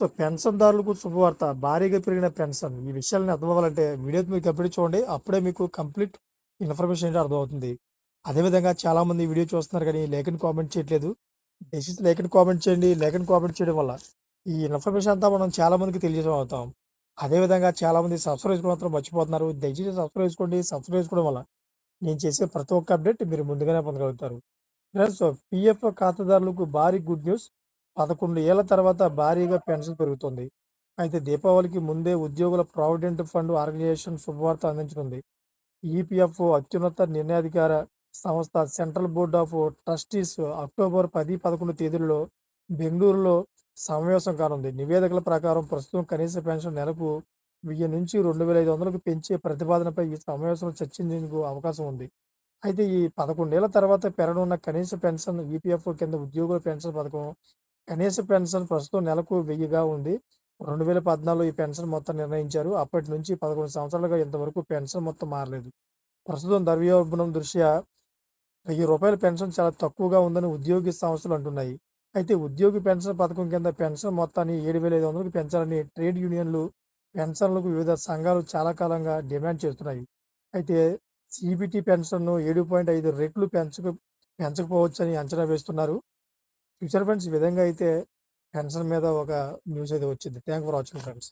So పెన్షన్‌దారులకు శుభవార్త. భారీగా పెరిగిన పెన్షన్. ఈ విషయాలన్నీ అర్థమవ్వాలంటే వీడియో మీరు కంప్లీట్ చూడండి. అప్పుడే మీకు కంప్లీట్ ఇన్ఫర్మేషన్ ఏంటో అర్థమవుతుంది. అదేవిధంగా చాలామంది వీడియో చూస్తున్నారు కానీ లైక్ కామెంట్ చేయట్లేదు. దయచేసి లైక్ కామెంట్ చేయండి. లైక్ కామెంట్ చేయడం వల్ల ఈ ఇన్ఫర్మేషన్ అంతా మనం చాలామందికి తెలియజేయడం అవుతాం. అదేవిధంగా చాలామంది సబ్స్క్రైబ్ చేసుకోవడం మాత్రం మర్చిపోతున్నారు. దయచేసి సబ్స్క్రైబ్ చేసుకోండి. సబ్స్క్రైబ్ చేసుకోవడం వల్ల నేను చేసే ప్రతి ఒక్క అప్డేట్ మీరు ముందుగానే పొందగలుగుతారు. ఫ్రెండ్స్ పిఎఫ్ ఖాతాదారులకు భారీ గుడ్ న్యూస్. 11 ఏళ్ళ తర్వాత భారీగా పెన్షన్ పెరుగుతుంది. అయితే దీపావళికి ముందే ఉద్యోగుల ప్రావిడెంట్ ఫండ్ ఆర్గనైజేషన్ శుభవార్త అందించనుంది. ఈపీఎఫ్ అత్యున్నత నిర్ణయాధికార సంస్థ central board of trustees October 10, 11 తేదీలలో బెంగళూరులో సమావేశం కానుంది. నివేదికల ప్రకారం ప్రస్తుతం కనీస పెన్షన్ నెలకు వెయ్యి నుంచి 2500కు పెంచే ప్రతిపాదనపై ఈ సమావేశంలో చర్చించేందుకు అవకాశం ఉంది. అయితే ఈ పదకొండేళ్ళ తర్వాత పెరగనున్న కనీస పెన్షన్ ఈపీఎఫ్ కింద ఉద్యోగుల పెన్షన్ పథకం కనీస పెన్షన్ ప్రస్తుతం నెలకు 1000గా ఉంది. 2014లో ఈ పెన్షన్ మొత్తం నిర్ణయించారు. అప్పటి నుంచి 11 సంవత్సరాలుగా ఇంతవరకు పెన్షన్ మొత్తం మారలేదు. ప్రస్తుతం ద్రవ్యోల్బణం దృష్ట్యా వెయ్యి రూపాయల పెన్షన్ చాలా తక్కువగా ఉందని ఉద్యోగి సంస్థలు అంటున్నాయి. అయితే ఉద్యోగి పెన్షన్ పథకం కింద పెన్షన్ మొత్తాన్ని 7500కు పెంచాలని ట్రేడ్ యూనియన్లు, పెన్షన్లకు వివిధ సంఘాలు చాలా కాలంగా డిమాండ్ చేస్తున్నాయి. అయితే సీబీటీ పెన్షన్‌ను 7.5 రెట్లు పెంచక పెంచకపోవచ్చని అంచనా వేస్తున్నారు. ఫ్యూచర్ ఫ్రెండ్స్ ఈ విధంగా అయితే పెన్షన్ మీద ఒక న్యూస్ అయితే వచ్చింది. Thank for watching friends.